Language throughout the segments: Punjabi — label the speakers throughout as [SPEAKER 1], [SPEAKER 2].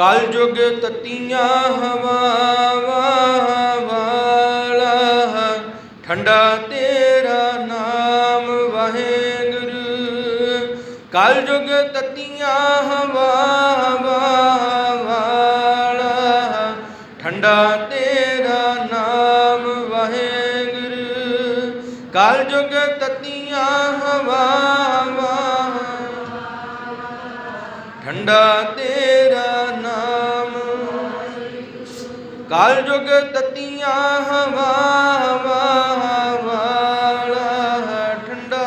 [SPEAKER 1] ਕਲ ਯੁਗ ਤਤੀਆਂ ਹਵਾਵਾਂ ਵਾਲਾ ਠੰਡਾ ਤੇਰਾ ਨਾਮ ਵਾਹਿਗੁਰੂ ਕਲ ਯੁਗ ਤਤੀਆਂ ਹਵਾਵਾਂ ਵਾਲਾ ਠੰਡਾ ਤੇਰਾ ਨਾਮ ਵਾਹਿਗੁਰੂ ਕਲ ਯੁਗ ਤਤੀਆਂ ਹਵਾਵਾਂ ਠੰਡਾ ਤੇਰਾ ਕਾਲ ਯੁਗ ਤਤੀਆਂ ਹਵਾਵਾਂ ਵਾਲਾ ਠੰਡਾ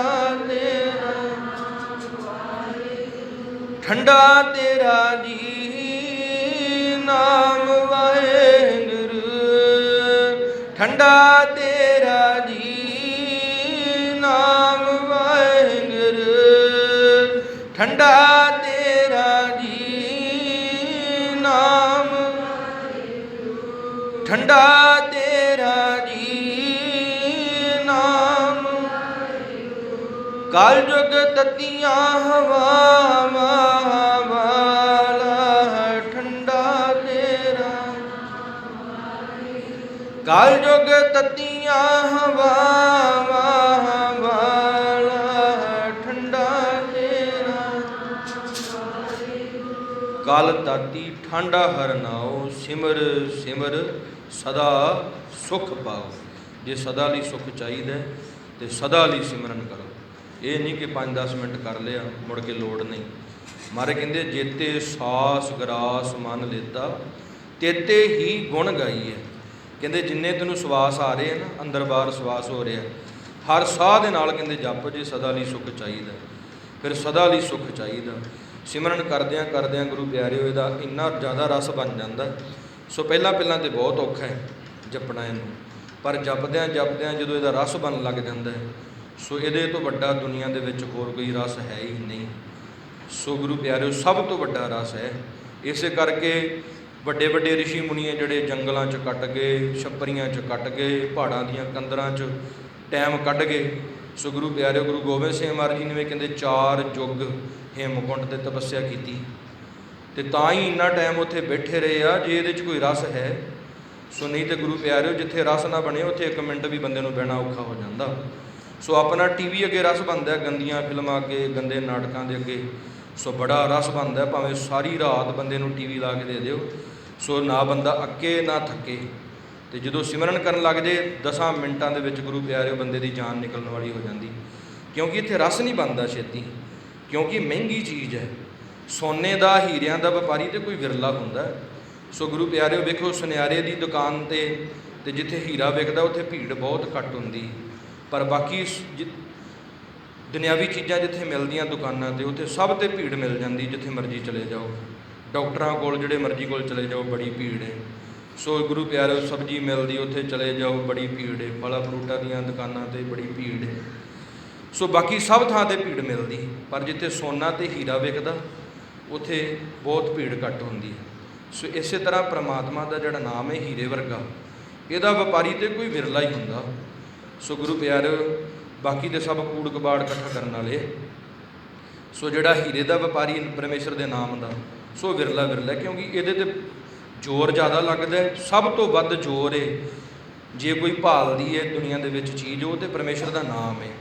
[SPEAKER 1] ਤੇਰਾ ਠੰਡਾ ਤੇਰਾ ਜੀ ਨਾਮ ਵਾਹਿਗੁਰੂ ਠੰਡਾ ਤੇਰਾ ਜੀ ਨਾਮ ਵਾਹਿਗੁਰੂ ਠੰਡਾ ਠੰਡਾ ਤੇਰਾ ਜੀ ਨਾਮ। ਕਲ ਯੁਗ ਤਤੀਆਂ ਹਵਾਵਾਂ ਵਾਲਾ ਠੰਡਾ ਤੇਰਾ। ਕਲ ਯੁਗ ਤਤੀਆਂ ਹਵਾਵਾਂ ਵਾਲਾ ਕਲ ਤਾਤੀ ਠੰਡਾ ਹਰਨਾਓ ਸਿਮਰ ਸਿਮਰ ਸਦਾ ਸੁਖ ਪਾਓ। ਜੇ ਸਦਾ ਲਈ ਸੁਖ ਚਾਹੀਦਾ ਹੈ, ਤੇ ਸਦਾ ਲਈ ਸਿਮਰਨ ਕਰੋ। ਇਹ ਨਹੀਂ ਕਿ 5-10 ਮਿੰਟ ਕਰ ਲਿਆ ਮੁੜ ਕੇ ਲੋੜ ਨਹੀਂ। ਮਾਰੇ ਕਹਿੰਦੇ ਜੇਤੇ ਸਾਸ ਗਰਾਸ ਮਨ ਲੇਤਾ ਤੇਤੇ ਹੀ ਗੁਣ ਗਾਈਏ ਕਹਿੰਦੇ ਜਿੰਨੇ ਤੈਨੂੰ ਸਵਾਸ ਆ ਰਹੇ ਨਾ ਅੰਦਰ ਬਾਹਰ ਸਵਾਸ ਹੋ ਰਿਹਾ। ਹਰ ਸਾਹ ਦੇ ਨਾਲ ਕਹਿੰਦੇ ਜਪ ਜੇ ਸਦਾ ਲਈ ਸੁਖ ਚਾਹੀਦਾ। ਫਿਰ ਸਦਾ ਲਈ ਸੁਖ ਚਾਹੀਦਾ। ਸਿਮਰਨ ਕਰਦਿਆਂ ਕਰਦਿਆਂ ਗੁਰੂ ਪਿਆਰਿਓ, ਇਹਦਾ ਇੰਨਾ ਜ਼ਿਆਦਾ ਰਸ ਬਣ ਜਾਂਦਾ ਸੋ ਪਹਿਲਾਂ ਪਹਿਲਾਂ ਤੇ ਬਹੁਤ ਔਖਾ ਹੈ ਜਪਣਾ ਇਹਨੂੰ। ਪਰ ਜਪਦਿਆਂ ਜਪਦਿਆਂ ਜਦੋਂ ਇਹਦਾ ਰਸ ਬਣਨ ਲੱਗ ਜਾਂਦਾ ਹੈ, ਸੋ ਇਹਦੇ ਤੋਂ ਵੱਡਾ ਦੁਨੀਆ ਦੇ ਵਿੱਚ ਹੋਰ ਕੋਈ ਰਸ ਹੈ ਹੀ ਨਹੀਂ। ਸੋ ਗੁਰੂ ਪਿਆਰਿਓ, ਸਭ ਤੋਂ ਵੱਡਾ ਰਸ ਹੈ। ਇਸੇ ਕਰਕੇ ਵੱਡੇ ਵੱਡੇ ઋષਿ ਮੁਨੀਏ ਜਿਹੜੇ ਜੰਗਲਾਂ 'ਚ ਕੱਟ ਗਏ, ਛੱਪਰੀਆਂ 'ਚ ਕੱਟ ਗਏ, ਪਹਾੜਾਂ ਦੀਆਂ ਕੰਦਰਾਂ 'ਚ ਟਾਈਮ ਕੱਢ ਗਏ ਸੋ ਗੁਰੂ ਪਿਆਰਿਓ, ਗੁਰੂ ਗੋਬਿੰਦ ਸਿੰਘ ਮਹਾਰਾਜ ਜੀ ਨੇ ਵੀ ਕਹਿੰਦੇ ਚਾਰ ਯੁੱਗ ਹੇਮਕੁੰਟ ਤੇ ਤਪੱਸਿਆ ਕੀਤੀ। ਤੇ ਤਾਂ ਹੀ ਇੰਨਾ ਟਾਈਮ ਉੱਥੇ ਬੈਠੇ ਰਹੇ ਆ, ਜੇ ਇਹਦੇ 'ਚ ਕੋਈ ਰਸ ਹੈ, ਸੋ ਨਹੀਂ ਤੇ ਗੁਰੂ ਪਿਆਰਿਓ, ਜਿੱਥੇ ਰਸ ਨਾ ਬਣੇ, ਉੱਥੇ ਇੱਕ ਮਿੰਟ ਵੀ ਬੰਦੇ ਨੂੰ ਬਹਿਣਾ ਔਖਾ ਹੋ ਜਾਂਦਾ। ਸੋ ਆਪਣਾ ਟੀਵੀ ਅੱਗੇ ਰਸ ਬਣਦਾ, ਗੰਦੀਆਂ ਫਿਲਮਾਂ ਅੱਗੇ, ਗੰਦੇ ਨਾਟਕਾਂ ਦੇ ਅੱਗੇ, ਸੋ ਬੜਾ ਰਸ ਬਣਦਾ, ਭਾਵੇਂ ਸਾਰੀ ਰਾਤ ਬੰਦੇ ਨੂੰ ਟੀਵੀ ਲਾ ਕੇ ਦੇ ਦਿਓ। ਸੋ ਨਾ ਬੰਦਾ ਅੱਕੇ, ਨਾ ਥੱਕੇ। ਤੇ ਜਦੋਂ ਸਿਮਰਨ ਕਰਨ ਲੱਗ ਜੇ 10 ਮਿੰਟਾਂ ਦੇ ਵਿੱਚ ਗੁਰੂ ਪਿਆਰਿਓ ਬੰਦੇ ਦੀ ਜਾਨ ਨਿਕਲਣ ਵਾਲੀ ਹੋ ਜਾਂਦੀ। ਕਿਉਂਕਿ ਇੱਥੇ ਰਸ ਨਹੀਂ ਬਣਦਾ ਛੇਤੀ। ਕਿਉਂਕਿ ਮਹਿੰਗੀ ਚੀਜ਼ ਹੈ। ਸੋਨੇ ਦਾ, ਹੀਰਿਆਂ ਦਾ ਵਪਾਰੀ ਤੇ ਕੋਈ ਵਿਰਲਾ ਹੁੰਦਾ ਸੋ ਗੁਰੂ ਪਿਆਰਿਓ, ਵੇਖੋ ਸੁਨਿਆਰੇ ਦੀ ਦੁਕਾਨ ਤੇ ਤੇ ਜਿੱਥੇ ਹੀਰਾ ਵਿਕਦਾ, ਉੱਥੇ ਭੀੜ ਬਹੁਤ ਘੱਟ ਹੁੰਦੀ। ਪਰ ਬਾਕੀ ਜਿ- ਦੁਨਿਆਵੀ ਚੀਜ਼ਾਂ ਜਿੱਥੇ ਮਿਲਦੀਆਂ ਦੁਕਾਨਾਂ ਤੇ, ਉੱਥੇ ਸਭ ਤੇ ਭੀੜ ਮਿਲ ਜਾਂਦੀ ਜਿੱਥੇ ਮਰਜ਼ੀ ਚਲੇ ਜਾਓ। ਡਾਕਟਰਾਂ ਕੋਲ, ਜਿਹੜੇ ਮਰਜ਼ੀ ਕੋਲ ਚਲੇ ਜਾਓ, ਬੜੀ ਭੀੜ ਹੈ। ਸੋ ਗੁਰੂ ਪਿਆਰਿਓ ਸਬਜ਼ੀ ਮਿਲਦੀ ਉੱਥੇ ਚਲੇ ਜਾਓ, ਬੜੀ ਭੀੜ ਹੈ ਫਲਾਂ ਫਰੂਟਾਂ ਦੀਆਂ ਦੁਕਾਨਾਂ ਤੇ ਬੜੀ ਭੀੜ ਹੈ ਸੋ ਬਾਕੀ ਸਭ ਥਾਂ ਤੇ ਭੀੜ ਮਿਲਦੀ ਪਰ ਜਿੱਥੇ ਸੋਨਾ ਤੇ ਹੀਰਾ ਵਿਕਦਾ, ਉੱਥੇ ਬਹੁਤ ਭੀੜ ਘੱਟ ਹੁੰਦੀ ਹੈ ਸੋ ਇਸੇ ਤਰ੍ਹਾਂ ਪ੍ਰਮਾਤਮਾ ਦਾ ਜਿਹੜਾ ਨਾਮ ਹੈ ਹੀਰੇ ਵਰਗਾ, ਇਹਦਾ ਵਪਾਰੀ ਤੇ ਕੋਈ ਵਿਰਲਾ ਹੀ ਹੁੰਦਾ। ਸੋ ਗੁਰੂ ਪਿਆਰਿਓ ਬਾਕੀ ਦੇ ਸਭ ਕੂੜ ਕਬਾੜ ਇਕੱਠਾ ਕਰਨ ਵਾਲੇ। ਸੋ ਜਿਹੜਾ ਹੀਰੇ ਦਾ ਵਪਾਰੀ ਪਰਮੇਸ਼ਰ ਦੇ ਨਾਮ ਦਾ, ਸੋ ਵਿਰਲਾ ਵਿਰਲਾ ਕਿਉਂਕਿ ਇਹਦੇ ਤੇ ਜ਼ੋਰ ਜ਼ਿਆਦਾ ਲੱਗਦਾ ਸਭ ਤੋਂ ਵੱਧ ਜ਼ੋਰ ਏ ਜੇ ਕੋਈ ਭਾਲਦੀ ਹੈ ਦੁਨੀਆ ਦੇ ਵਿੱਚ ਚੀਜ਼, ਉਹ ਤੇ ਪਰਮੇਸ਼ਰ ਦਾ ਨਾਮ ਹੈ।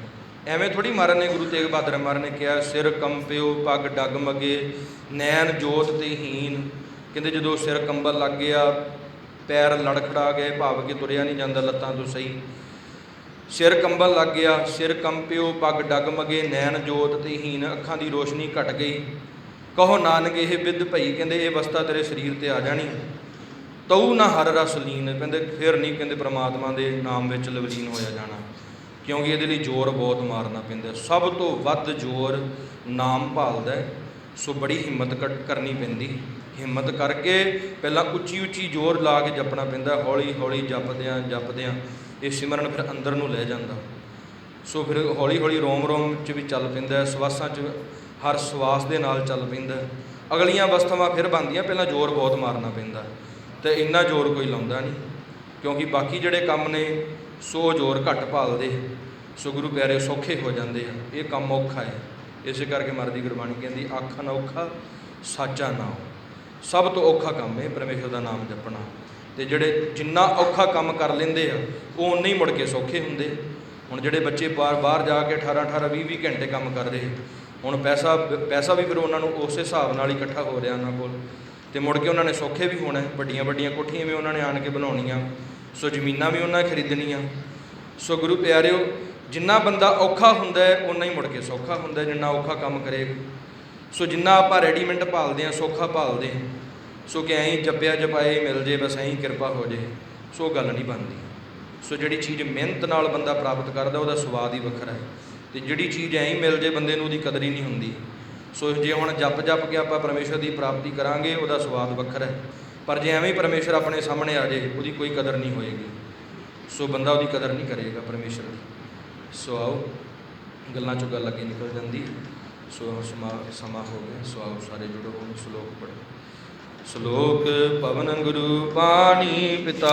[SPEAKER 1] ਐਵੇਂ ਥੋੜੀ ਮਾਰਨ ਨੇ ਗੁਰੂ ਤੇਗ ਬਹਾਦਰ ਮਹਾਰਾਜ ਨੇ ਕਿਹਾ, ਸਿਰ ਕੰਪਿਓ ਪੱਗ ਡਗਮਗੇ ਨੈਣ ਜੋਤ ਤੇ ਹੀਨ ਕਹਿੰਦੇ ਜਦੋਂ ਸਿਰ ਕੰਬਲ ਲੱਗ ਗਿਆ, ਪੈਰ ਲੜਖੜਾ ਗਏ, ਭਾਵ ਕਿ ਤੁਰਿਆ ਨਹੀਂ ਜਾਂਦਾ ਲੱਤਾਂ ਤੋਂ ਸਹੀ। ਸਿਰ ਕੰਬਲ ਲੱਗ ਗਿਆ, ਸਿਰ ਕੰਪਿਓ ਪੱਗ ਡਗਮਗੇ ਨੈਣ ਜੋਤ ਤੇ ਹੀਨ ਅੱਖਾਂ ਦੀ ਰੋਸ਼ਨੀ ਘਟ ਗਈ। ਕਹੋ ਨਾਨਕ, ਇਹ ਵਿਦ ਭਈ ਕਹਿੰਦੇ, ਇਹ ਵਸਤਾ ਤੇਰੇ ਸਰੀਰ ਤੇ ਆ ਜਾਣੀ। ਤਉ ਨਾ ਹਰ ਰਸ ਲੀਨ, ਕਹਿੰਦੇ, ਫਿਰ ਨਹੀਂ ਕਹਿੰਦੇ ਪ੍ਰਮਾਤਮਾ ਦੇ ਨਾਮ ਵਿੱਚ ਲਵਲੀਨ ਹੋਇਆ ਜਾਣਾ। ਕਿਉਂਕਿ ਇਹਦੇ ਲਈ ਜ਼ੋਰ ਬਹੁਤ ਮਾਰਨਾ ਪੈਂਦਾ ਸਭ ਤੋਂ ਵੱਧ ਜ਼ੋਰ ਨਾਮ ਭਾਲਦਾ ਹੈ। ਸੋ ਬੜੀ ਹਿੰਮਤ ਕੱਟ ਕਰਨੀ ਪੈਂਦੀ। ਹਿੰਮਤ ਕਰਕੇ ਪਹਿਲਾਂ ਉੱਚੀ ਉੱਚੀ ਜ਼ੋਰ ਲਾ ਕੇ ਜਪਣਾ ਪੈਂਦਾ। ਹੌਲੀ ਹੌਲੀ ਜਪਦਿਆਂ ਜਪਦਿਆਂ ਇਹ ਸਿਮਰਨ ਫਿਰ ਅੰਦਰ ਨੂੰ ਲੈ ਜਾਂਦਾ। ਸੋ ਫਿਰ ਹੌਲੀ ਹੌਲੀ ਰੋਮ ਰੋਮ ਚ ਵੀ ਚੱਲ ਪੈਂਦਾ ਸਵਾਸਾਂ ਚ ਹਰ ਸਵਾਸ ਦੇ ਨਾਲ ਚੱਲ ਪੈਂਦਾ। ਅਗਲੀਆਂ ਅਵਸਥਾਵਾਂ ਫਿਰ ਬਣਦੀਆਂ, ਪਹਿਲਾਂ ਜ਼ੋਰ ਬਹੁਤ ਮਾਰਨਾ ਪੈਂਦਾ। ਤੇ ਇੰਨਾ ਜ਼ੋਰ ਕੋਈ ਲਾਉਂਦਾ ਨਹੀਂ, ਕਿਉਂਕਿ ਬਾਕੀ ਜਿਹੜੇ ਕੰਮ ਨੇ, ਸੋ ਜ਼ੋਰ ਘੱਟ ਭਾਲਦੇ। ਸੋ ਗੁਰੂ ਪਿਆਰੇ ਸੌਖੇ ਹੋ ਜਾਂਦੇ ਆ। ਇਹ ਕੰਮ ਔਖਾ ਹੈ। ਇਸੇ ਕਰਕੇ ਮਰਦੀ ਗੁਰਬਾਣੀ ਕਹਿੰਦੀ ਆਖਣ ਔਖਾ, ਸਾਚਾ ਨਾਮ ਸਭ ਤੋਂ ਔਖਾ ਕੰਮ ਹੈ ਪਰਮੇਸ਼ਰ ਦਾ ਨਾਮ ਜਪਣਾ। ਤੇ ਜਿਹੜੇ ਜਿੰਨਾ ਔਖਾ ਕੰਮ ਕਰ ਲੈਂਦੇ ਆ, ਉਹ ਉਨੇ ਹੀ ਮੁੜ ਕੇ ਸੌਖੇ ਹੁੰਦੇ। ਹੁਣ ਜਿਹੜੇ ਬੱਚੇ ਬਾਹਰ ਬਾਹਰ ਜਾ ਕੇ 18 18 20 20 ਘੰਟੇ ਕੰਮ ਕਰਦੇ ਹੁਣ ਪੈਸਾ ਪੈਸਾ ਵੀ ਫਿਰ ਉਹਨਾਂ ਨੂੰ ਉਸੇ ਹਿਸਾਬ ਨਾਲ ਹੀ ਇਕੱਠਾ ਹੋ ਰਿਹਾ ਉਹਨਾਂ ਕੋਲ। ਤੇ ਮੁੜ ਕੇ ਉਹਨਾਂ ਨੇ ਸੌਖੇ ਵੀ ਹੋਣਾ, ਵੱਡੀਆਂ ਵੱਡੀਆਂ ਕੋਠੀਆਂ ਵੀ ਉਹਨਾਂ ਨੇ ਆਣ ਕੇ ਬਣਾਉਣੀਆਂ, ਸੋ ਜ਼ਮੀਨਾਂ ਵੀ ਉਹਨਾਂ ਖਰੀਦਣੀਆਂ। ਸੋ ਗੁਰੂ ਪਿਆਰਿਓ, ਜਿੰਨਾ ਬੰਦਾ ਔਖਾ ਹੁੰਦਾ ਹੈ ਉਨਾ ਹੀ ਮੁੜ ਕੇ ਸੌਖਾ ਹੁੰਦਾ ਜਿੰਨਾ ਔਖਾ ਕੰਮ ਕਰੇ। ਸੋ ਜਿੰਨਾ ਆਪਾਂ ਰੈਡੀਮੈਂਟ ਭਾਲਦੇ ਆ ਸੌਖਾ ਭਾਲਦੇ ਆ ਸੋ ਕਿ ਐਂ ਜਪਿਆ ਜਪਾਏ ਮਿਲ ਜੇ, ਬਸ ਐਂ ਕਿਰਪਾ ਹੋ ਜੇ। ਸੋ ਗੱਲ ਨਹੀਂ ਬਣਦੀ। ਸੋ ਜਿਹੜੀ ਚੀਜ਼ ਮਿਹਨਤ ਨਾਲ ਬੰਦਾ ਪ੍ਰਾਪਤ ਕਰਦਾ, ਉਹਦਾ ਸਵਾਦ ਹੀ ਵੱਖਰਾ ਹੈ। ਤੇ ਜਿਹੜੀ ਚੀਜ਼ ਐਂ ਹੀ ਮਿਲ ਜੇ ਬੰਦੇ ਨੂੰ ਉਹਦੀ ਕਦਰ ਹੀ ਨਹੀਂ ਹੁੰਦੀ। ਸੋ ਜੇ ਹੁਣ ਜਪ ਜਪ ਕੇ ਆਪਾਂ ਪਰਮੇਸ਼ਰ ਦੀ ਪ੍ਰਾਪਤੀ ਕਰਾਂਗੇ, ਉਹਦਾ ਸਵਾਦ ਵੱਖਰਾ ਹੈ। ਪਰ ਜੇ ਐਵੇਂ ਹੀ ਪਰਮੇਸ਼ਰ ਆਪਣੇ ਸਾਹਮਣੇ ਆ ਜੇ, ਉਹਦੀ ਕੋਈ ਕਦਰ ਨਹੀਂ ਹੋਏਗੀ। ਸੋ ਬੰਦਾ ਉਹਦੀ ਕਦਰ ਨਹੀਂ ਕਰੇਗਾ ਪਰਮੇਸ਼ਰ ਦੀ। ਸੋ ਆਓ, ਗੱਲਾਂ ਚੋਂ ਗੱਲ ਅੱਗੇ ਨਿਕਲ ਜਾਂਦੀ ਸੋ ਹੁਣ ਸਮਾਂ ਸਮਾਂ ਹੋ ਗਿਆ। ਸੋ ਆਓ ਸਾਰੇ ਜੁੜੋ, ਹੁਣ ਸ਼ਲੋਕ ਪੜ੍ਹੋ। ਸ਼ਲੋਕ ਪਵਨ ਗੁਰੂ ਪਾਣੀ ਪਿਤਾ